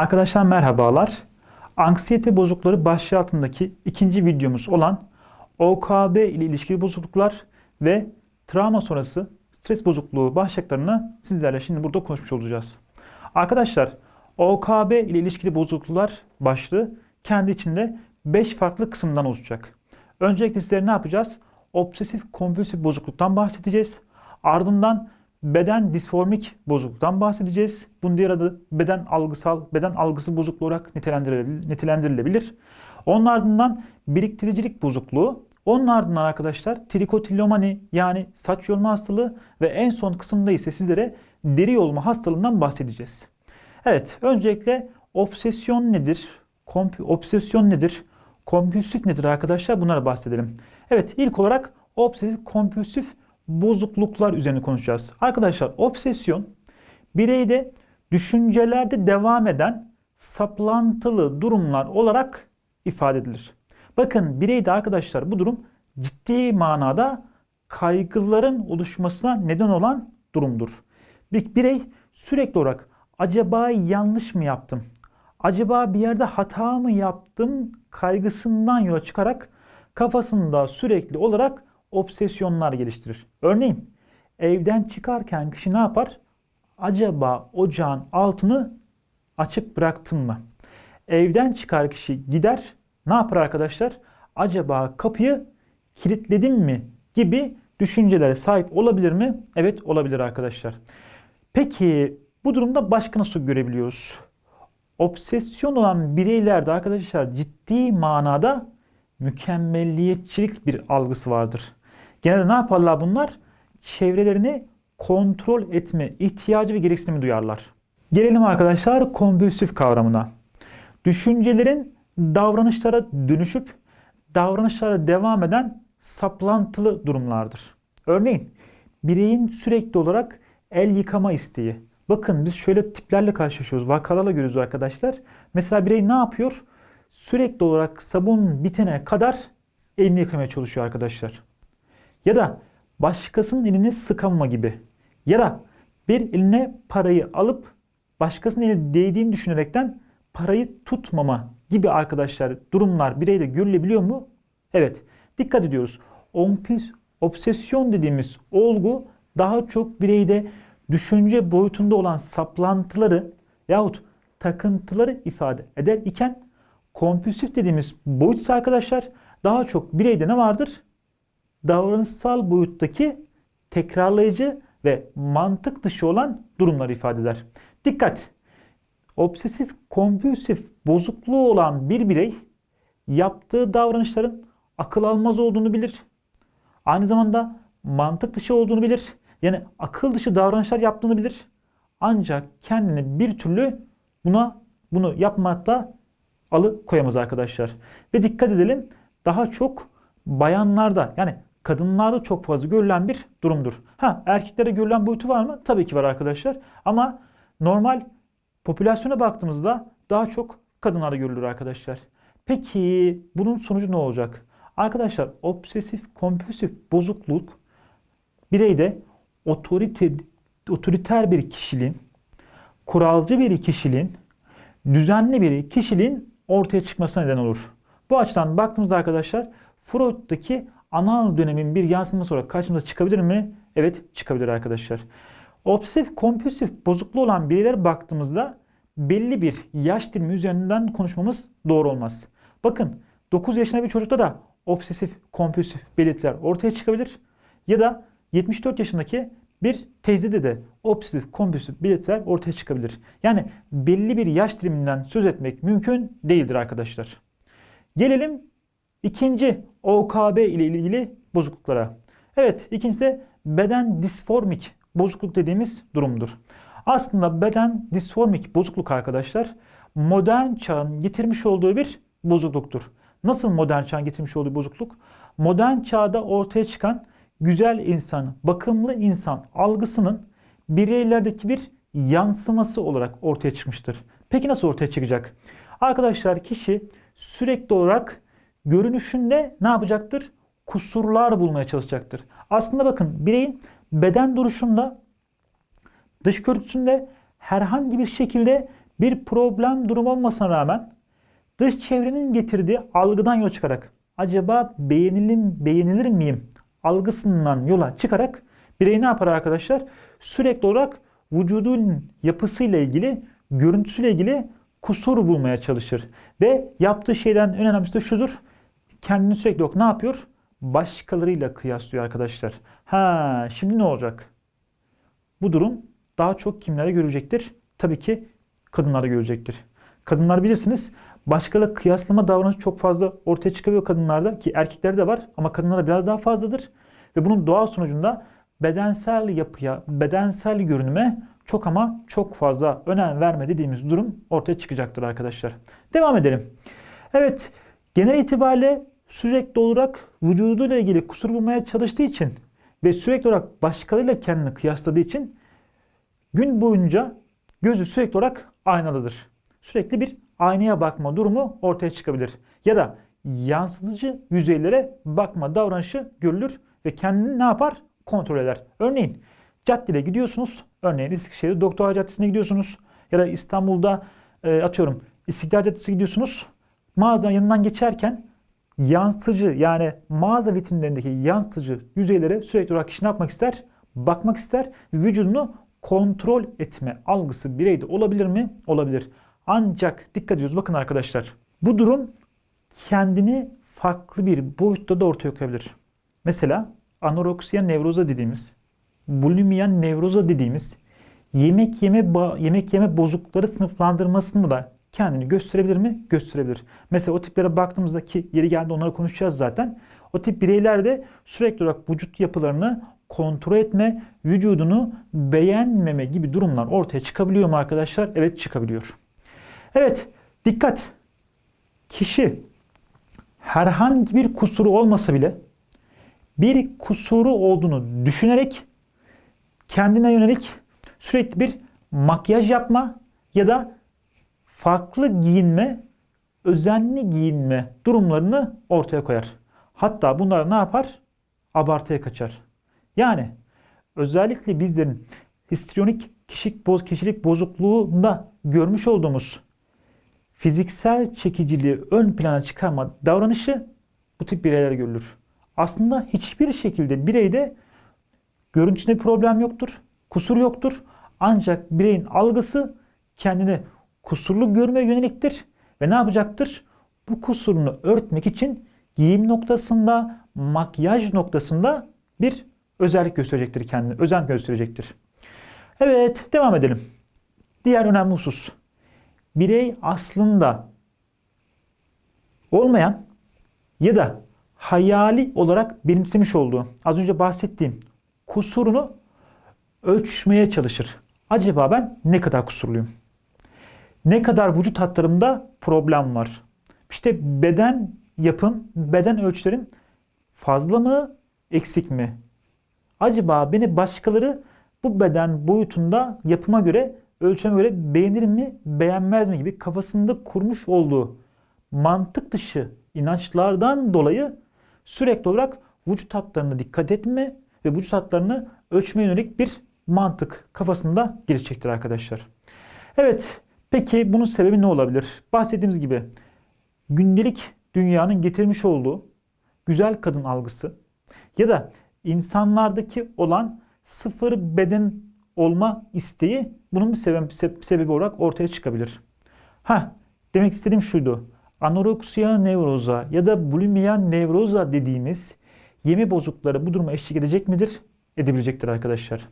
Arkadaşlar merhabalar. Anksiyete bozuklukları başlığı altındaki ikinci videomuz olan OKB ile ilişkili bozukluklar ve travma sonrası stres bozukluğu başlıklarını sizlerle şimdi burada konuşmuş olacağız. Arkadaşlar OKB ile ilişkili bozukluklar başlığı kendi içinde 5 farklı kısımdan oluşacak. Öncelikle sizlere ne yapacağız? Obsesif kompulsif bozukluktan bahsedeceğiz. Ardından beden disformik bozukluktan bahsedeceğiz. Bunun diğer adı beden algısal, beden algısı bozukluğu olarak nitelendirilebilir. Onun ardından biriktiricilik bozukluğu. Onun ardından arkadaşlar trikotilomani yani saç yolma hastalığı ve en son kısımda ise sizlere deri yolma hastalığından bahsedeceğiz. Evet, öncelikle obsesyon nedir? Komp obsesyon nedir? Kompulsif nedir arkadaşlar? Bunlara bahsedelim. Evet, ilk olarak obsesif kompulsif bozukluklar üzerine konuşacağız. Arkadaşlar obsesyon bireyde düşüncelerde devam eden saplantılı durumlar olarak ifade edilir. Bakın bireyde arkadaşlar bu durum ciddi manada kaygıların oluşmasına neden olan durumdur. Bir birey sürekli olarak acaba yanlış mı yaptım? Acaba bir yerde hata mı yaptım kaygısından yola çıkarak kafasında sürekli olarak obsesyonlar geliştirir. Örneğin evden çıkarken kişi ne yapar? Acaba ocağın altını açık bıraktım mı? Evden çıkar kişi gider ne yapar arkadaşlar? Acaba kapıyı kilitledim mi? Gibi düşüncelere sahip olabilir mi? Evet olabilir arkadaşlar. Peki bu durumda başka nasıl görebiliyoruz? Obsesyon olan bireylerde arkadaşlar ciddi manada mükemmelliyetçilik bir algısı vardır. Genelde ne yaparlar bunlar? Çevrelerini kontrol etme ihtiyacı ve gereksinimi duyarlar. Gelelim arkadaşlar kompulsif kavramına. Düşüncelerin davranışlara dönüşüp davranışlara devam eden saplantılı durumlardır. Örneğin bireyin sürekli olarak el yıkama isteği. Bakın biz şöyle tiplerle karşılaşıyoruz. Vakalarla görüyoruz arkadaşlar. Mesela birey ne yapıyor? Sürekli olarak sabun bitene kadar elini yıkamaya çalışıyor arkadaşlar. Ya da başkasının elini sıkama gibi. Ya da bir eline parayı alıp başkasının eline değdiğini düşünerekten parayı tutmama gibi arkadaşlar durumlar bireyde görülebiliyor mu? Evet. Dikkat ediyoruz. Obsesyon dediğimiz olgu daha çok bireyde düşünce boyutunda olan saplantıları yahut takıntıları ifade eder iken kompulsif dediğimiz boyut arkadaşlar daha çok bireyde ne vardır? Davranışsal boyuttaki tekrarlayıcı ve mantık dışı olan durumları ifade eder. Dikkat! Obsesif kompulsif bozukluğu olan bir birey yaptığı davranışların akıl almaz olduğunu bilir. Aynı zamanda mantık dışı olduğunu bilir. Yani akıl dışı davranışlar yaptığını bilir. Ancak kendini bir türlü buna bunu yapmakta alı koyamaz arkadaşlar. Ve dikkat edelim daha çok bayanlarda yani kadınlarda çok fazla görülen bir durumdur. Ha erkeklere görülen boyutu var mı? Tabii ki var arkadaşlar. Ama normal popülasyona baktığımızda daha çok kadınlarda görülür arkadaşlar. Peki bunun sonucu ne olacak? Arkadaşlar obsesif kompulsif bozukluk bireyde otorite, otoriter bir kişiliğin, kuralcı bir kişiliğin, düzenli bir kişiliğin ortaya çıkmasına neden olur. Bu açıdan baktığımızda arkadaşlar Freud'daki anal dönemin bir yansıması olarak karşımıza çıkabilir mi? Evet çıkabilir arkadaşlar. Obsesif kompulsif bozukluğu olan bireyler baktığımızda belli bir yaş dilimi üzerinden konuşmamız doğru olmaz. Bakın 9 yaşında bir çocukta da obsesif kompulsif belirtiler ortaya çıkabilir. Ya da 74 yaşındaki bir teyzede de obsesif kompulsif belirtiler ortaya çıkabilir. Yani belli bir yaş diliminden söz etmek mümkün değildir arkadaşlar. Gelelim İkinci OKB ile ilgili bozukluklara. Evet ikincisi de beden disformik bozukluk dediğimiz durumdur. Aslında beden disformik bozukluk arkadaşlar modern çağın getirmiş olduğu bir bozukluktur. Nasıl modern çağın getirmiş olduğu bozukluk? Modern çağda ortaya çıkan güzel insan, bakımlı insan algısının bireylerdeki bir yansıması olarak ortaya çıkmıştır. Peki nasıl ortaya çıkacak? Arkadaşlar kişi sürekli olarak görünüşünde ne yapacaktır? Kusurlar bulmaya çalışacaktır. Aslında bakın bireyin beden duruşunda dış görüntüsünde herhangi bir şekilde bir problem durum olmasına rağmen dış çevrenin getirdiği algıdan yola çıkarak acaba beğenilim, beğenilir miyim algısından yola çıkarak birey ne yapar arkadaşlar? Sürekli olarak vücudun yapısıyla ilgili, görüntüsüyle ilgili kusur bulmaya çalışır. Ve yaptığı şeyden en önemlisi de şudur. Kendini sürekli olarak ne yapıyor? Başkalarıyla kıyaslıyor arkadaşlar. Ha, şimdi ne olacak? Bu durum daha çok kimlerde görülecektir? Tabii ki kadınlarda görülecektir. Kadınlar bilirsiniz başkalarıyla kıyaslama davranışı çok fazla ortaya çıkıyor kadınlarda ki erkeklerde de var ama kadınlarda biraz daha fazladır. Ve bunun doğal sonucunda bedensel yapıya, bedensel görünüme çok ama çok fazla önem verme dediğimiz durum ortaya çıkacaktır arkadaşlar. Devam edelim. Evet, genel itibariyle sürekli olarak vücuduyla ilgili kusur bulmaya çalıştığı için ve sürekli olarak başkalarıyla kendini kıyasladığı için gün boyunca gözü sürekli olarak aynalıdır. Sürekli bir aynaya bakma durumu ortaya çıkabilir. Ya da yansıtıcı yüzeylere bakma davranışı görülür ve kendini ne yapar? Kontrol eder. Örneğin caddede gidiyorsunuz. Örneğin Eskişehir'de Doktor Caddesi'ne gidiyorsunuz. Ya da İstanbul'da e, atıyorum İstiklal Caddesi gidiyorsunuz. Mağazanın yanından geçerken yansıtıcı yani mağaza vitrinlerindeki yansıtıcı yüzeylere sürekli olarak kişi ne yapmak ister? Bakmak ister vücudunu kontrol etme algısı bireyde olabilir mi? Olabilir. Ancak dikkat ediyoruz bakın arkadaşlar. Bu durum kendini farklı bir boyutta da ortaya koyabilir. Mesela anoreksiya nevroza dediğimiz, bulimia nevroza dediğimiz yemek yeme yemek yeme bozuklukları sınıflandırmasında da kendini gösterebilir mi? Gösterebilir. Mesela o tiplere baktığımızda ki yeri geldi onları konuşacağız zaten. O tip bireylerde sürekli olarak vücut yapılarını kontrol etme, vücudunu beğenmeme gibi durumlar ortaya çıkabiliyor mu arkadaşlar? Evet çıkabiliyor. Evet dikkat. Kişi herhangi bir kusuru olmasa bile bir kusuru olduğunu düşünerek kendine yönelik sürekli bir makyaj yapma ya da farklı giyinme, özenli giyinme durumlarını ortaya koyar. Hatta bunlar ne yapar? Abartıya kaçar. Yani özellikle bizlerin histrionik kişilik, boz, kişilik bozukluğunda görmüş olduğumuz fiziksel çekiciliği ön plana çıkarma davranışı bu tip bireylere görülür. Aslında hiçbir şekilde bireyde görüntüsünde problem yoktur, kusur yoktur. Ancak bireyin algısı kendini kusurlu görmeye yöneliktir ve ne yapacaktır? Bu kusurunu örtmek için giyim noktasında, makyaj noktasında bir özellik gösterecektir kendine, özen gösterecektir. Evet, devam edelim. Diğer önemli husus. Birey aslında olmayan ya da hayali olarak benimsemiş olduğu, az önce bahsettiğim kusurunu ölçmeye çalışır. Acaba ben ne kadar kusurluyum? Ne kadar vücut hatlarımda problem var? İşte beden yapım, beden ölçülerim fazla mı, eksik mi? Acaba beni başkaları bu beden boyutunda yapıma göre, ölçeme göre beğenir mi, beğenmez mi gibi kafasında kurmuş olduğu mantık dışı inançlardan dolayı sürekli olarak vücut hatlarına dikkat etme ve vücut hatlarını ölçmeye yönelik bir mantık kafasında gelişecektir arkadaşlar. Evet, peki bunun sebebi ne olabilir? Bahsettiğimiz gibi gündelik dünyanın getirmiş olduğu güzel kadın algısı ya da insanlardaki olan sıfır beden olma isteği bunun bir sebebi, sebebi olarak ortaya çıkabilir. Ha, demek istediğim şuydu. Anoreksiya nevroza ya da bulimia nevroza dediğimiz yeme bozuklukları bu duruma eşlik edecek midir? Edebilecektir arkadaşlar.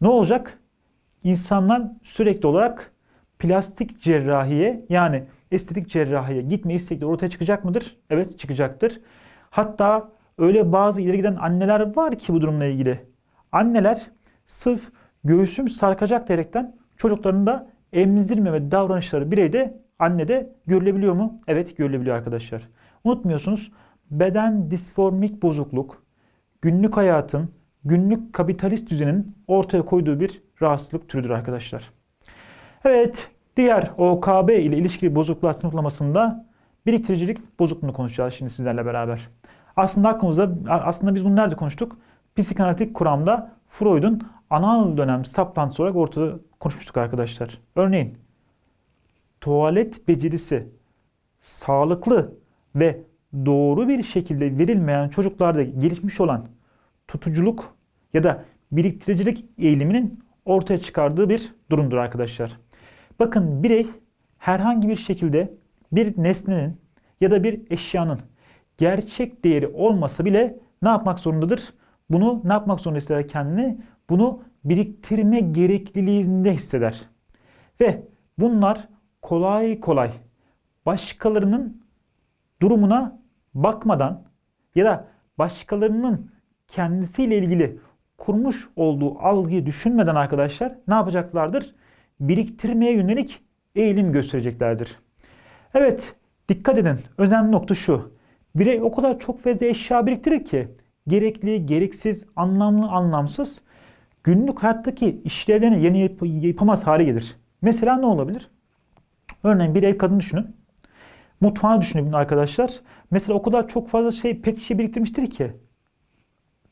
Ne olacak? İnsanlar sürekli olarak plastik cerrahiye yani estetik cerrahiye gitme istekleri ortaya çıkacak mıdır? Evet çıkacaktır. Hatta öyle bazı ileri giden anneler var ki bu durumla ilgili. Anneler sırf göğsüm sarkacak diyerekten çocuklarını da emzirmeme davranışları bireyde annede görülebiliyor mu? Evet görülebiliyor arkadaşlar. Unutmuyorsunuz beden disformik bozukluk günlük hayatın, günlük kapitalist düzenin ortaya koyduğu bir rahatsızlık türüdür arkadaşlar. Evet, diğer OKB ile ilişkili bozukluklar sınıflamasında biriktiricilik bozukluğunu konuşacağız şimdi sizlerle beraber. Aslında aklımızda, aslında biz bunu nerede konuştuk? Psikanalitik kuramda Freud'un anal dönem saplantısı olarak ortada konuşmuştuk arkadaşlar. Örneğin tuvalet becerisi sağlıklı ve doğru bir şekilde verilmeyen çocuklarda gelişmiş olan tutuculuk ya da biriktiricilik eğiliminin ortaya çıkardığı bir durumdur arkadaşlar. Bakın birey herhangi bir şekilde bir nesnenin ya da bir eşyanın gerçek değeri olmasa bile ne yapmak zorundadır? Bunu ne yapmak zorunda hisseder kendini? Bunu biriktirme gerekliliğinde hisseder. Ve bunlar kolay kolay başkalarının durumuna bakmadan ya da başkalarının kendisiyle ilgili kurmuş olduğu algıyı düşünmeden arkadaşlar ne yapacaklardır? Biriktirmeye yönelik eğilim göstereceklerdir. Evet, dikkat edin. Önemli nokta şu. Birey o kadar çok fazla eşya biriktirir ki gerekli, gereksiz, anlamlı, anlamsız günlük hayattaki işlevlerini yeni yap- yapamaz hale gelir. Mesela ne olabilir? Örneğin bir ev kadını düşünün. Mutfağını düşünün arkadaşlar. Mesela o kadar çok fazla şey pet şişe biriktirmiştir ki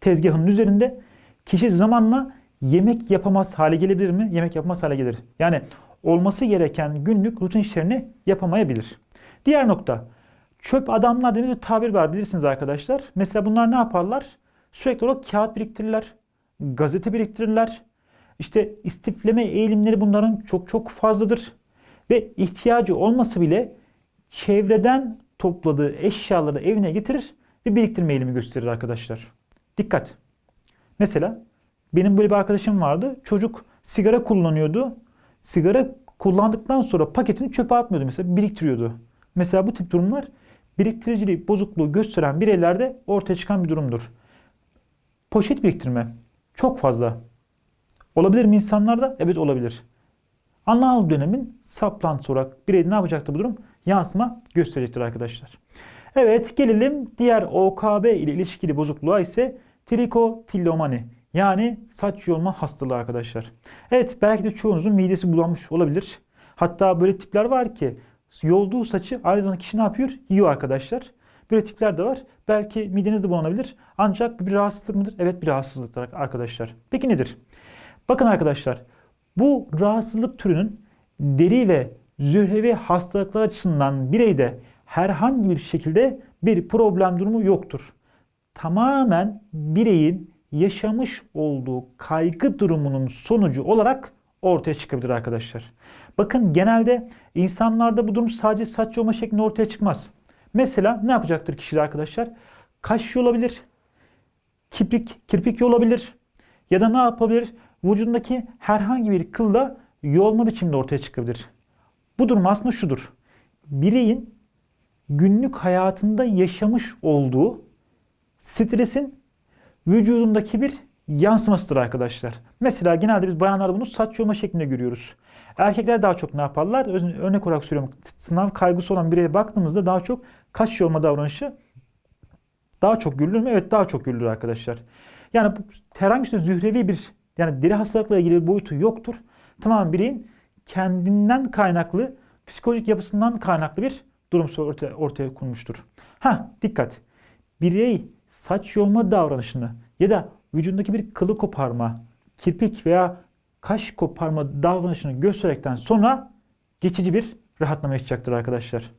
tezgahının üzerinde kişi zamanla yemek yapamaz hale gelebilir mi? Yemek yapamaz hale gelir. Yani olması gereken günlük rutin işlerini yapamayabilir. Diğer nokta. Çöp adamlar dediğimiz bir tabir var bilirsiniz arkadaşlar. Mesela bunlar ne yaparlar? Sürekli olarak kağıt biriktirirler. Gazete biriktirirler. İşte istifleme eğilimleri bunların çok çok fazladır. Ve ihtiyacı olmasa bile çevreden topladığı eşyaları evine getirir ve biriktirme eğilimi gösterir arkadaşlar. Dikkat. Mesela benim böyle bir arkadaşım vardı. Çocuk sigara kullanıyordu. Sigara kullandıktan sonra paketini çöpe atmıyordu mesela biriktiriyordu. Mesela bu tip durumlar biriktiriciliği bozukluğu gösteren bireylerde ortaya çıkan bir durumdur. Poşet biriktirme çok fazla. Olabilir mi insanlarda? Evet olabilir. Anal dönemin saplantısı olarak birey ne yapacaktır bu durum? Yansıma gösterecektir arkadaşlar. Evet gelelim diğer OKB ile ilişkili bozukluğa ise trikotillomani yani saç yolma hastalığı arkadaşlar. Evet belki de çoğunuzun midesi bulanmış olabilir. Hatta böyle tipler var ki yolduğu saçı aynı zamanda kişi ne yapıyor? Yiyor arkadaşlar. Böyle tipler de var. Belki mideniz de bulanabilir. Ancak bir rahatsızlık mıdır? Evet bir rahatsızlıktır arkadaşlar. Peki nedir? Bakın arkadaşlar bu rahatsızlık türünün deri ve zührevi hastalıklar açısından bireyde herhangi bir şekilde bir problem durumu yoktur. Tamamen bireyin yaşamış olduğu kaygı durumunun sonucu olarak ortaya çıkabilir arkadaşlar. Bakın genelde insanlarda bu durum sadece saç yolma şeklinde ortaya çıkmaz. Mesela ne yapacaktır kişi arkadaşlar? Kaş olabilir, kirpik, kirpik olabilir ya da ne yapabilir? Vücudundaki herhangi bir kılda yolma biçimde ortaya çıkabilir. Bu durum aslında şudur. Bireyin günlük hayatında yaşamış olduğu stresin vücudundaki bir yansımasıdır arkadaşlar. Mesela genelde biz bayanlarda bunu saç yolma şeklinde görüyoruz. Erkekler daha çok ne yaparlar? Örnek olarak söylüyorum. Sınav kaygısı olan bireye baktığımızda daha çok kaş yolma davranışı daha çok görülür mü? Evet daha çok görülür arkadaşlar. Yani bu herhangi bir zührevi bir yani deri hastalıkla ilgili bir boyutu yoktur. Tamamen bireyin kendinden kaynaklı, psikolojik yapısından kaynaklı bir durum ortaya, ortaya konmuştur. Ha dikkat. Birey saç yolma davranışını ya da vücudundaki bir kılı koparma, kirpik veya kaş koparma davranışını gösterekten sonra geçici bir rahatlama yaşayacaktır arkadaşlar.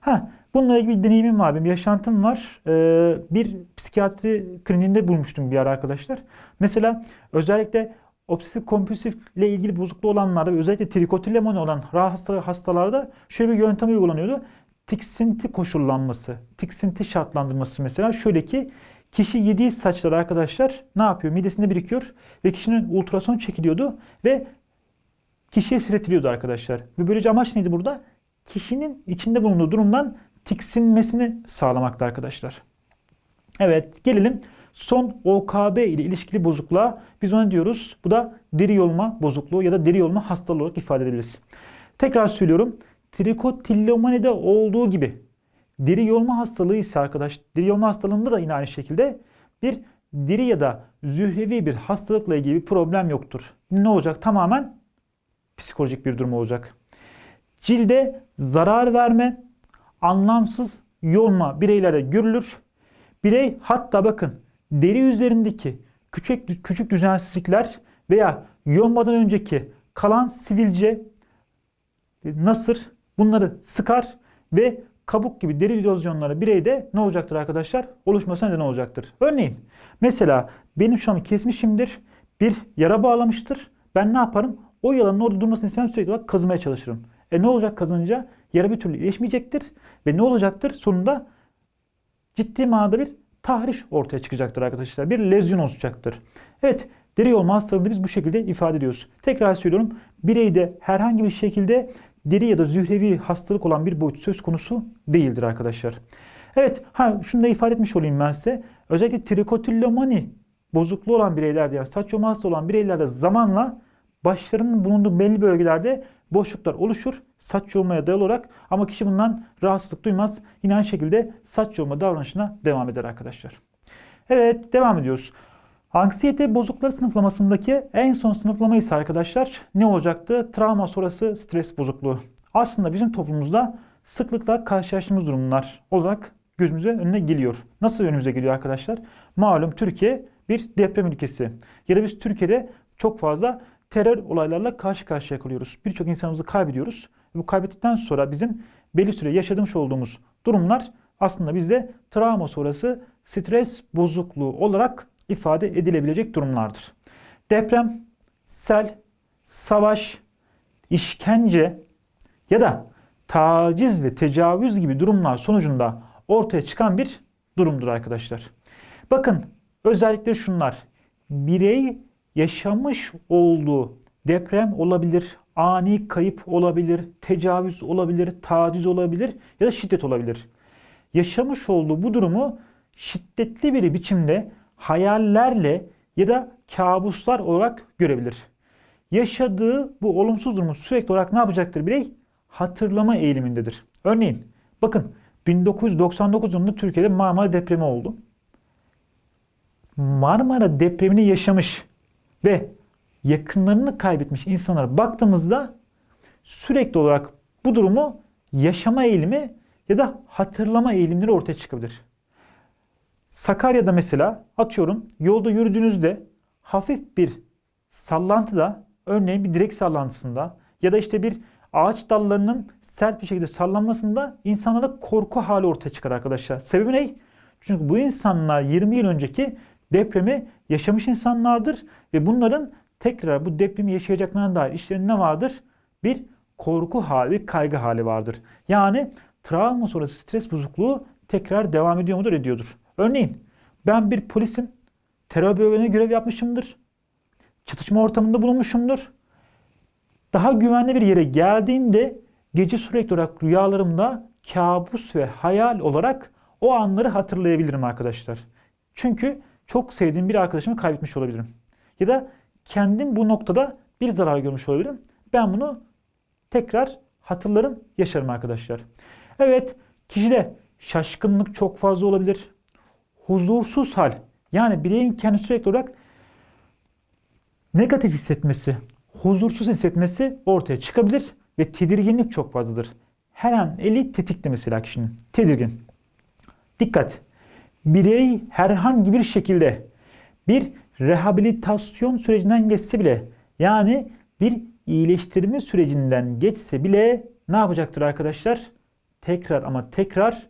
Ha, bununla ilgili bir deneyimim var, benim yaşantım var. Ee, bir psikiyatri kliniğinde bulmuştum bir ara arkadaşlar. Mesela özellikle obsesif kompulsif ile ilgili bozukluğu olanlarda özellikle trikotilemoni olan rahatsız hastalarda şöyle bir yöntem uygulanıyordu. Tiksinti koşullanması, tiksinti şartlandırması mesela şöyle ki kişi yediği saçları arkadaşlar ne yapıyor? Midesinde birikiyor ve kişinin ultrason çekiliyordu ve kişiye sirletiliyordu arkadaşlar. Ve böylece amaç neydi burada? Kişinin içinde bulunduğu durumdan tiksinmesini sağlamakta arkadaşlar. Evet gelelim son OKB ile ilişkili bozukluğa. Biz ona diyoruz. Bu da deri yolma bozukluğu ya da deri yolma hastalığı olarak ifade edebiliriz. Tekrar söylüyorum. Trikotillomani'de olduğu gibi deri yolma hastalığı ise arkadaş deri yolma hastalığında da yine aynı şekilde bir deri ya da zührevi bir hastalıkla ilgili bir problem yoktur. Ne olacak? Tamamen psikolojik bir durum olacak. Cilde zarar verme, anlamsız yolma bireylerde görülür. Birey hatta bakın deri üzerindeki küçük küçük düzensizlikler veya yolmadan önceki kalan sivilce nasır bunları sıkar ve kabuk gibi deri erozyonları bireyde ne olacaktır arkadaşlar? Oluşmasına neden olacaktır. Örneğin mesela benim şu an kesmişimdir. Bir yara bağlamıştır. Ben ne yaparım? O yalanın orada durmasını istemem sürekli olarak kazımaya çalışırım. E ne olacak kazınca? Yara bir türlü iyileşmeyecektir. Ve ne olacaktır? Sonunda ciddi manada bir tahriş ortaya çıkacaktır arkadaşlar. Bir lezyon oluşacaktır. Evet deri yolma hastalığını biz bu şekilde ifade ediyoruz. Tekrar söylüyorum. Bireyde herhangi bir şekilde deri ya da zührevi hastalık olan bir boyut söz konusu değildir arkadaşlar. Evet ha şunu da ifade etmiş olayım ben size. Özellikle trikotillomani bozukluğu olan bireylerde yani saç yolma hastalığı olan bireylerde zamanla başlarının bulunduğu belli bölgelerde boşluklar oluşur saç yolmaya dayalı olarak ama kişi bundan rahatsızlık duymaz. Yine aynı şekilde saç yolma davranışına devam eder arkadaşlar. Evet devam ediyoruz. Anksiyete bozuklukları sınıflamasındaki en son sınıflama ise arkadaşlar ne olacaktı? Travma sonrası stres bozukluğu. Aslında bizim toplumumuzda sıklıkla karşılaştığımız durumlar olarak gözümüze önüne geliyor. Nasıl önümüze geliyor arkadaşlar? Malum Türkiye bir deprem ülkesi. Ya da biz Türkiye'de çok fazla terör olaylarla karşı karşıya kalıyoruz. Birçok insanımızı kaybediyoruz. Bu kaybettikten sonra bizim belli süre yaşadığımız olduğumuz durumlar aslında bizde travma sonrası stres bozukluğu olarak ifade edilebilecek durumlardır. Deprem, sel, savaş, işkence ya da taciz ve tecavüz gibi durumlar sonucunda ortaya çıkan bir durumdur arkadaşlar. Bakın özellikle şunlar. Birey yaşamış olduğu deprem olabilir, ani kayıp olabilir, tecavüz olabilir, taciz olabilir ya da şiddet olabilir. Yaşamış olduğu bu durumu şiddetli bir biçimde hayallerle ya da kabuslar olarak görebilir. Yaşadığı bu olumsuz durumu sürekli olarak ne yapacaktır birey? Hatırlama eğilimindedir. Örneğin bakın 1999 yılında Türkiye'de Marmara depremi oldu. Marmara depremini yaşamış ve yakınlarını kaybetmiş insanlara baktığımızda sürekli olarak bu durumu yaşama eğilimi ya da hatırlama eğilimleri ortaya çıkabilir. Sakarya'da mesela atıyorum yolda yürüdüğünüzde hafif bir sallantıda örneğin bir direk sallantısında ya da işte bir ağaç dallarının sert bir şekilde sallanmasında insanlarda korku hali ortaya çıkar arkadaşlar. Sebebi ne? Çünkü bu insanlar 20 yıl önceki depremi yaşamış insanlardır ve bunların tekrar bu depremi yaşayacaklarına dair işlerinde ne vardır? Bir korku hali, kaygı hali vardır. Yani travma sonrası stres bozukluğu tekrar devam ediyor mudur? Ediyordur. Örneğin ben bir polisim, terör bölgelerine görev yapmışımdır. Çatışma ortamında bulunmuşumdur. Daha güvenli bir yere geldiğimde gece sürekli olarak rüyalarımda kabus ve hayal olarak o anları hatırlayabilirim arkadaşlar. Çünkü çok sevdiğim bir arkadaşımı kaybetmiş olabilirim. Ya da kendim bu noktada bir zarar görmüş olabilirim. Ben bunu tekrar hatırlarım, yaşarım arkadaşlar. Evet, kişide şaşkınlık çok fazla olabilir. Huzursuz hal. Yani bireyin kendi sürekli olarak negatif hissetmesi, huzursuz hissetmesi ortaya çıkabilir ve tedirginlik çok fazladır. Her an eli tetikte mesela kişinin. Tedirgin. Dikkat! Birey herhangi bir şekilde bir rehabilitasyon sürecinden geçse bile yani bir iyileştirme sürecinden geçse bile ne yapacaktır arkadaşlar? Tekrar ama tekrar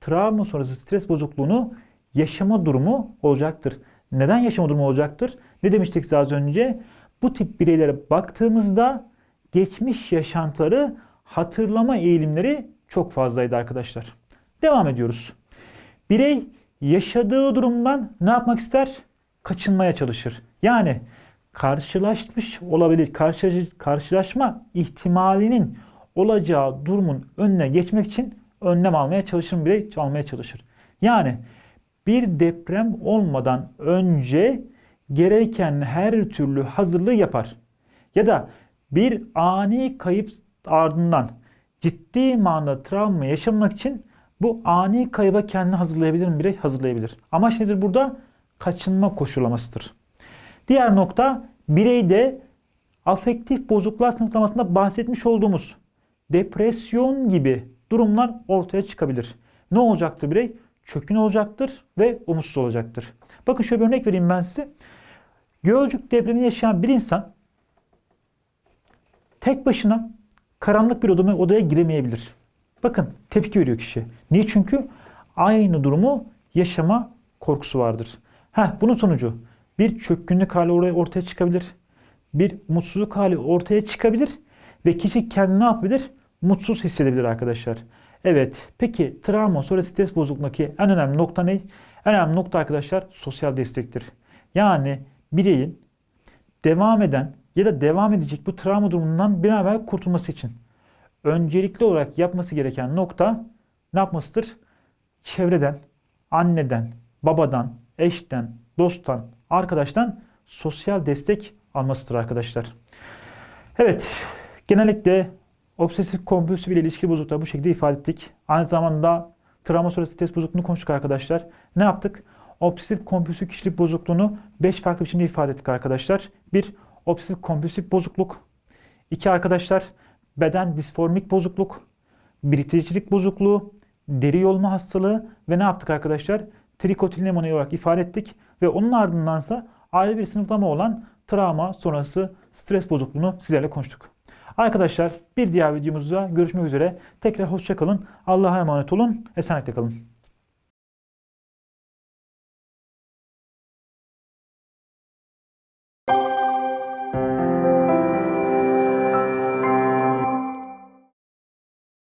travma sonrası stres bozukluğunu yaşama durumu olacaktır. Neden yaşama durumu olacaktır? Ne demiştik az önce? Bu tip bireylere baktığımızda geçmiş yaşantıları hatırlama eğilimleri çok fazlaydı arkadaşlar. Devam ediyoruz. Birey yaşadığı durumdan ne yapmak ister? Kaçınmaya çalışır. Yani karşılaşmış olabilir, karşı, karşılaşma ihtimalinin olacağı durumun önüne geçmek için önlem almaya çalışır, birey almaya çalışır. Yani bir deprem olmadan önce gereken her türlü hazırlığı yapar. Ya da bir ani kayıp ardından ciddi manada travma yaşamak için bu ani kayıba kendini hazırlayabilir mi? Birey hazırlayabilir. Amaç nedir burada? Kaçınma koşulamasıdır. Diğer nokta bireyde afektif bozukluklar sınıflamasında bahsetmiş olduğumuz depresyon gibi durumlar ortaya çıkabilir. Ne olacaktır birey? Çökün olacaktır ve umutsuz olacaktır. Bakın şöyle bir örnek vereyim ben size. Gölcük depremini yaşayan bir insan tek başına karanlık bir odaya, odaya giremeyebilir. Bakın tepki veriyor kişi. Niye? Çünkü aynı durumu yaşama korkusu vardır. Heh, bunun sonucu bir çökkünlük hali ortaya çıkabilir. Bir mutsuzluk hali ortaya çıkabilir ve kişi kendini ne yapabilir? Mutsuz hissedebilir arkadaşlar. Evet, peki travma sonra stres bozukluğundaki en önemli nokta ne? En önemli nokta arkadaşlar sosyal destektir. Yani bireyin devam eden ya da devam edecek bu travma durumundan bir an kurtulması için öncelikli olarak yapması gereken nokta ne yapmasıdır? Çevreden, anneden, babadan, eşten, dosttan, arkadaştan sosyal destek almasıdır arkadaşlar. Evet, genellikle obsesif kompulsif ile ilişki bozuklukları bu şekilde ifade ettik. Aynı zamanda travma sonrası stres bozukluğunu konuştuk arkadaşlar. Ne yaptık? Obsesif kompulsif kişilik bozukluğunu 5 farklı biçimde ifade ettik arkadaşlar. 1. Obsesif kompulsif bozukluk. 2 arkadaşlar beden disformik bozukluk, biriktiricilik bozukluğu, deri yolma hastalığı ve ne yaptık arkadaşlar? Trikotilemoni olarak ifade ettik ve onun ardındansa ayrı bir sınıflama olan travma sonrası stres bozukluğunu sizlerle konuştuk. Arkadaşlar bir diğer videomuzda görüşmek üzere. Tekrar hoşça kalın. Allah'a emanet olun. Esenlikle kalın.